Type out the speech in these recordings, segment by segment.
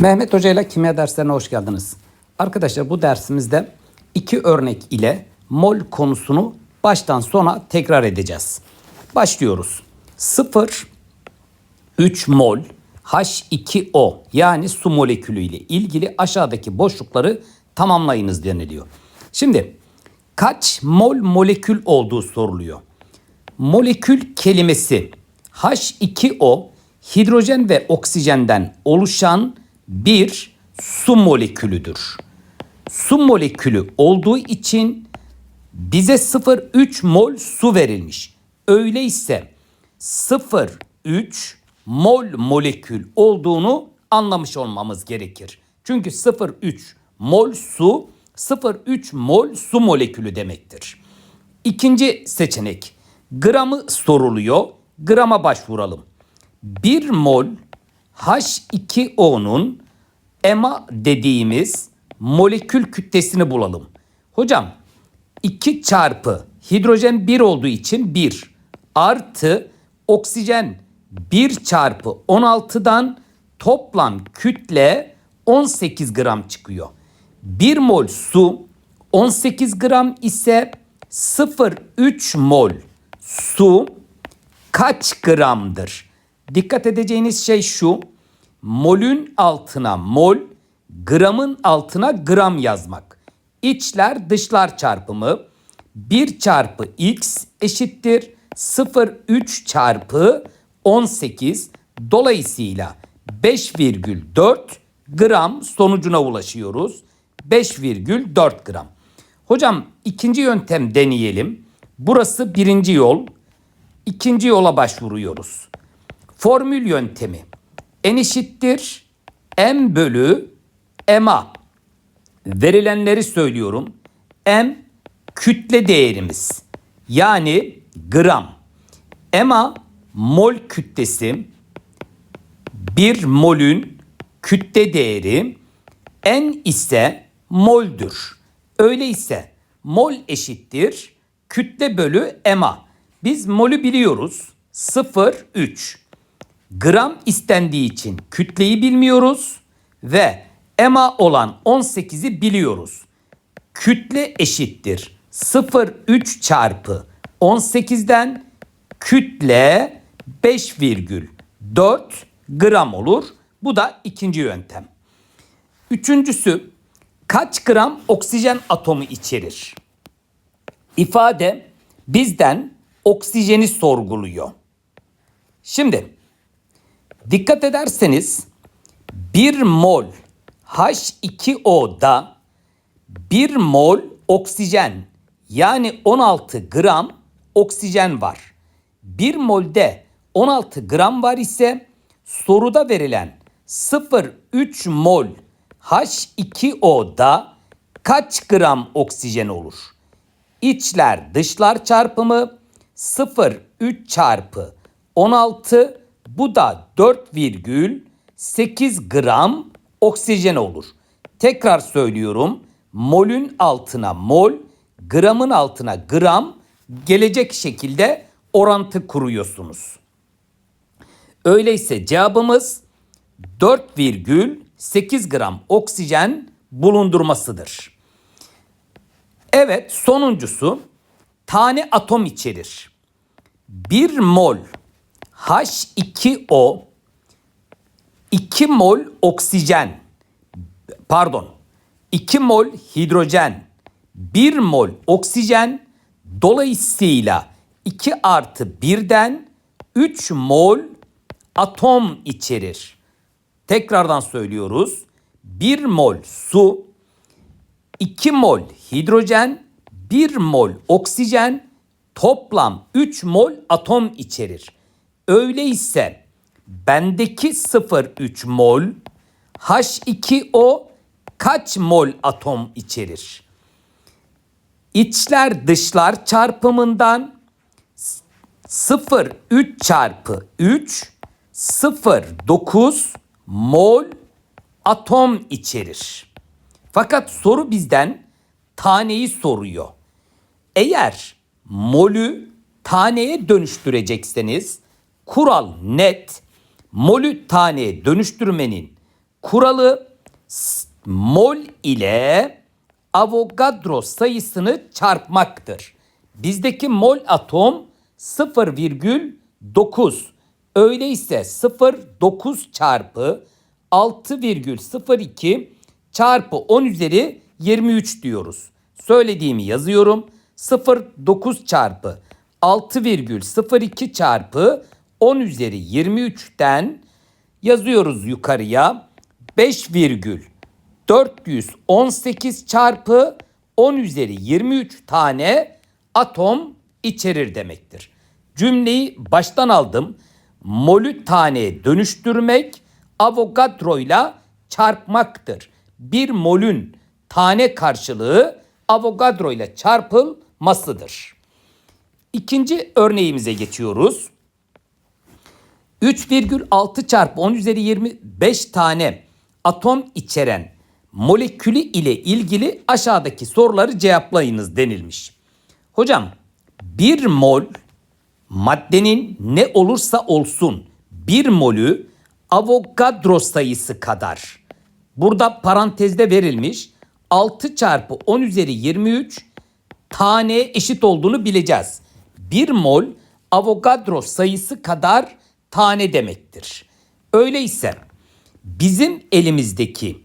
Mehmet Hoca ile kimya derslerine hoş geldiniz. Arkadaşlar bu dersimizde iki örnek ile mol konusunu baştan sona tekrar edeceğiz. Başlıyoruz. 0 3 mol H2O yani su molekülü ile ilgili aşağıdaki boşlukları tamamlayınız deniliyor. Şimdi kaç mol molekül olduğu soruluyor. Molekül kelimesi H2O hidrojen ve oksijenden oluşan bir su molekülüdür. Su molekülü olduğu için bize 0,3 mol su verilmiş. Öyleyse 0,3 mol molekül olduğunu anlamış olmamız gerekir. Çünkü 0,3 mol su 0,3 mol su molekülü demektir. İkinci seçenek gramı soruluyor. Grama başvuralım. 1 mol H2O'nun EMA dediğimiz molekül kütlesini bulalım. Hocam 2 çarpı hidrojen 1 olduğu için 1 artı oksijen 1 çarpı 16'dan toplam kütle 18 gram çıkıyor. 1 mol su 18 gram ise 0,3 mol su kaç gramdır? Dikkat edeceğiniz şey şu. Molün altına mol, gramın altına gram yazmak. İçler dışlar çarpımı 1 çarpı x eşittir 0,3 çarpı 18 dolayısıyla 5,4 gram sonucuna ulaşıyoruz. 5,4 gram. Hocam ikinci yöntem deneyelim. Burası birinci yol. İkinci yola başvuruyoruz. Formül yöntemi. N eşittir M bölü MA. Verilenleri söylüyorum. M kütle değerimiz. Yani gram. MA mol kütlesi. Bir molün kütle değeri. N ise moldür. Öyleyse mol eşittir kütle bölü MA. Biz molü biliyoruz. 0,3. Gram istendiği için kütleyi bilmiyoruz ve EMA olan 18'i biliyoruz. Kütle eşittir 0,3 çarpı 18'den kütle 5,4 gram olur. Bu da ikinci yöntem. Üçüncüsü kaç gram oksijen atomu içerir? İfade bizden oksijeni sorguluyor. Şimdi dikkat ederseniz 1 mol H2O'da 1 mol oksijen yani 16 gram oksijen var. 1 molde 16 gram var ise soruda verilen 0,3 mol H2O'da kaç gram oksijen olur? İçler dışlar çarpımı 0,3 çarpı 16 bu da 4,8 gram oksijen olur. Tekrar söylüyorum. Molün altına mol, gramın altına gram gelecek şekilde orantı kuruyorsunuz. Öyleyse cevabımız 4,8 gram oksijen bulundurmasıdır. Evet sonuncusu tane atom içerir. 1 mol H2O 2 mol oksijen pardon 2 mol hidrojen 1 mol oksijen dolayısıyla 2 artı 1'den 3 mol atom içerir. Tekrardan söylüyoruz. 1 mol su 2 mol hidrojen 1 mol oksijen toplam 3 mol atom içerir. Öyleyse bendeki 0,3 mol H2O kaç mol atom içerir? İçler dışlar çarpımından 0,3 çarpı 3 0,9 mol atom içerir. Fakat soru bizden taneyi soruyor. Eğer molü taneye dönüştürecekseniz kural net. Molü taneye dönüştürmenin Kuralı mol ile Avogadro sayısını çarpmaktır. Bizdeki mol atom 0,9. Öyleyse 0,9 çarpı 6,02 çarpı 10 üzeri 23 diyoruz. Söylediğimi yazıyorum. 0,9 çarpı 6,02 çarpı 10 üzeri 23'ten yazıyoruz yukarıya 5,418 çarpı 10 üzeri 23 tane atom içerir demektir. Cümleyi baştan aldım. Molü taneye dönüştürmek Avogadro ile çarpmaktır. Bir molün tane karşılığı Avogadro ile çarpılmasıdır. İkinci örneğimize geçiyoruz. 3,6 çarpı 10 üzeri 25 tane atom içeren molekülü ile ilgili aşağıdaki soruları cevaplayınız denilmiş. Hocam bir mol maddenin ne olursa olsun bir molü Avogadro sayısı kadar. Burada parantezde verilmiş 6 çarpı 10 üzeri 23 taneye eşit olduğunu bileceğiz. Bir mol Avogadro sayısı kadar tane demektir. Öyleyse bizim elimizdeki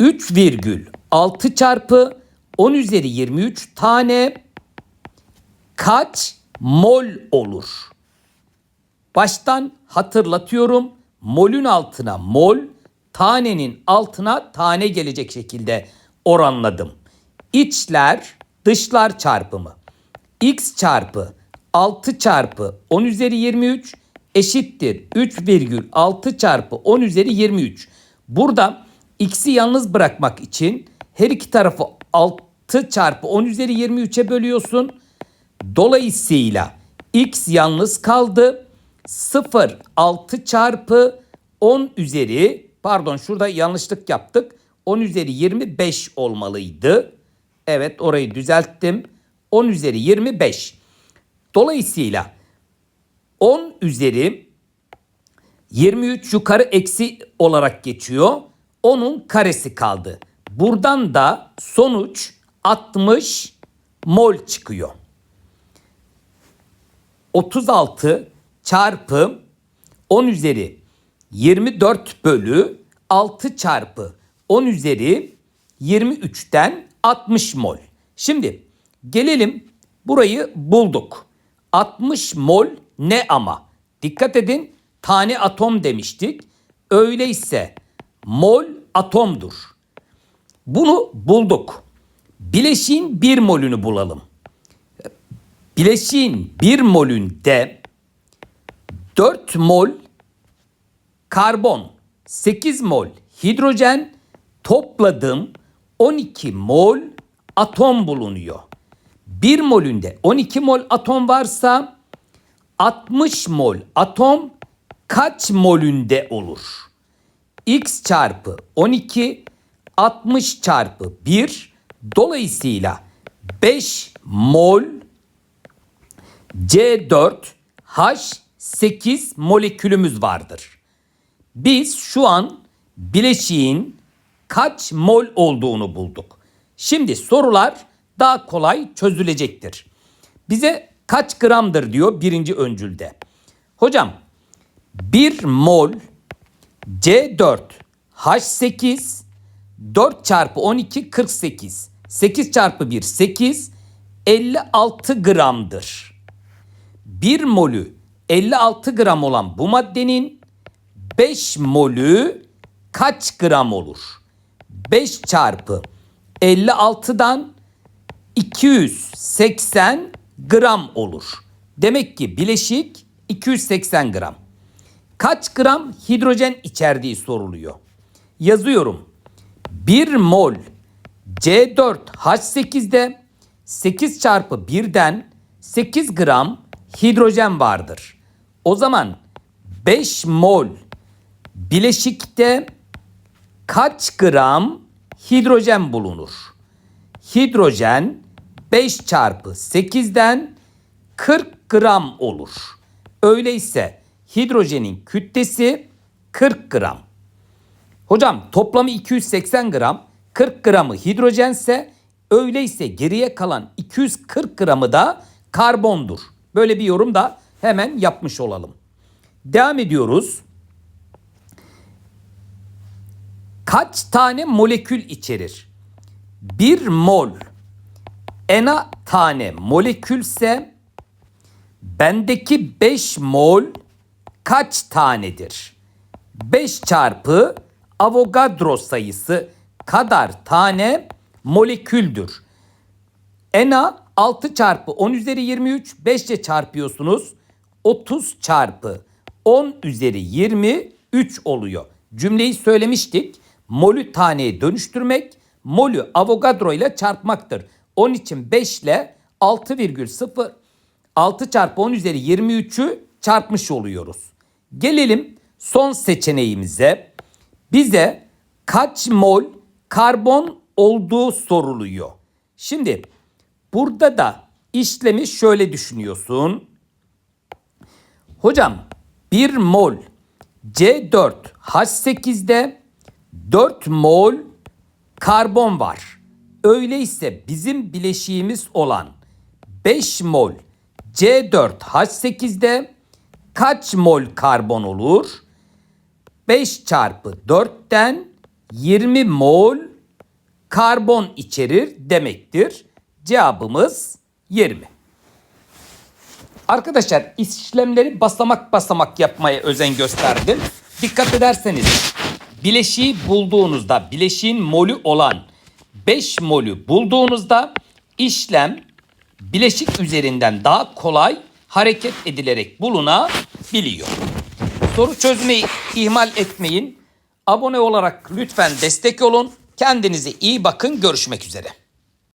3,6 çarpı 10 üzeri 23 tane kaç mol olur? Baştan hatırlatıyorum. Molün altına mol, tanenin altına tane gelecek şekilde oranladım. İçler, dışlar çarpımı. X çarpı 6 çarpı 10 üzeri 23 eşittir 3,6 çarpı 10 üzeri 23. Burada x'i yalnız bırakmak için her iki tarafı 6 çarpı 10 üzeri 23'e bölüyorsun. Dolayısıyla x yalnız kaldı. 0 6 çarpı 10 üzeri pardon şurada yanlışlık yaptık. 10 üzeri 25 olmalıydı. Evet orayı düzelttim. 10 üzeri 25. Dolayısıyla 10 üzeri 23 yukarı eksi olarak geçiyor. Onun karesi kaldı. Buradan da sonuç 60 mol çıkıyor. 36 çarpı 10 üzeri 24 bölü 6 çarpı 10 üzeri 23'ten 60 mol. Şimdi gelelim burayı bulduk. 60 mol ne ama? Dikkat edin tane atom demiştik. Öyleyse mol atomdur. Bunu bulduk. Bileşiğin 1 molünü bulalım. Bileşiğin 1 molünde 4 mol karbon, 8 mol hidrojen topladım 12 mol atom bulunuyor. 1 molünde 12 mol atom varsa 60 mol atom kaç molünde olur? X çarpı 12 60 çarpı 1 dolayısıyla 5 mol C4 H8 molekülümüz vardır. Biz şu an bileşiğin kaç mol olduğunu bulduk. Şimdi sorular daha kolay çözülecektir. Bize kaç gramdır diyor birinci öncülde. Hocam 1 mol C4 H8 4 çarpı 12 48. 8 çarpı 1 8 56 gramdır. 1 molü 56 gram olan bu maddenin 5 molü kaç gram olur? 5 çarpı 56'dan 280 gram olur. Demek ki bileşik 280 gram. Kaç gram hidrojen içerdiği soruluyor. Yazıyorum. 1 mol C4H8'de 8 çarpı 1'den 8 gram hidrojen vardır. O zaman 5 mol bileşikte kaç gram hidrojen bulunur? Hidrojen 5 çarpı 8'den 40 gram olur. Öyleyse hidrojenin kütlesi 40 gram. Hocam toplamı 280 gram, 40 gramı hidrojense öyleyse geriye kalan 240 gramı da karbondur. Böyle bir yorum da hemen yapmış olalım. Devam ediyoruz. Kaç tane molekül içerir? 1 mol ena tane molekülse bendeki 5 mol kaç tanedir? 5 çarpı Avogadro sayısı kadar tane moleküldür. Ena 6 çarpı 10 üzeri 23 5 ile çarpıyorsunuz. 30 çarpı 10 üzeri 23 oluyor. Cümleyi söylemiştik. Molü taneye dönüştürmek, molü Avogadro ile çarpmaktır. Onun için 5 ile 6,0 6 çarpı 10 üzeri 23'ü çarpmış oluyoruz. Gelelim son seçeneğimize. Bize kaç mol karbon olduğu soruluyor. Şimdi burada da işlemi şöyle düşünüyorsun. Hocam 1 mol C4 H8'de 4 mol karbon var. Öyleyse bizim bileşiğimiz olan 5 mol C4 H8'de kaç mol karbon olur? 5 çarpı 4'ten 20 mol karbon içerir demektir. Cevabımız 20. Arkadaşlar işlemleri basamak basamak yapmaya özen gösterdim. Dikkat ederseniz bileşiği bulduğunuzda bileşiğin molü olan 5 molü bulduğunuzda işlem bileşik üzerinden daha kolay hareket edilerek bulunabiliyor. Soru çözmeyi ihmal etmeyin. Abone olarak lütfen destek olun. Kendinize iyi bakın. Görüşmek üzere.